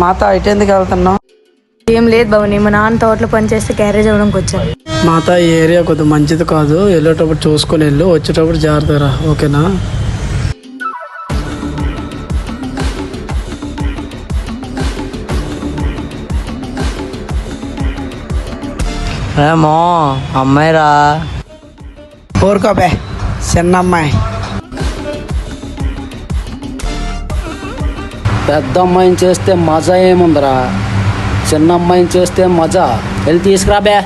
మాత ఇటు ఎందుకు వెళ్తున్నావు? ఏం లేదు బాబు నేను మా నాన్న తోటలో పనిచేస్తే క్యారేజ్ అవ్వడానికి వచ్చాను మాత ఈ ఏరియా కొద్దిగా మంచిది కాదు. వెళ్ళేటప్పుడు చూసుకొని వెళ్ళు. వచ్చేటప్పుడు జాగ్రత్తగా రా. ఓకేనా? ఏమో అమ్మాయిరా. ఊరుకోబే చిన్న అమ్మాయి. పెద్ద అమ్మాయిని చేస్తే మజా ఏముందిరా? చిన్న అమ్మాయిని చేస్తే మజా. వెళ్ళి తీసుకురాబే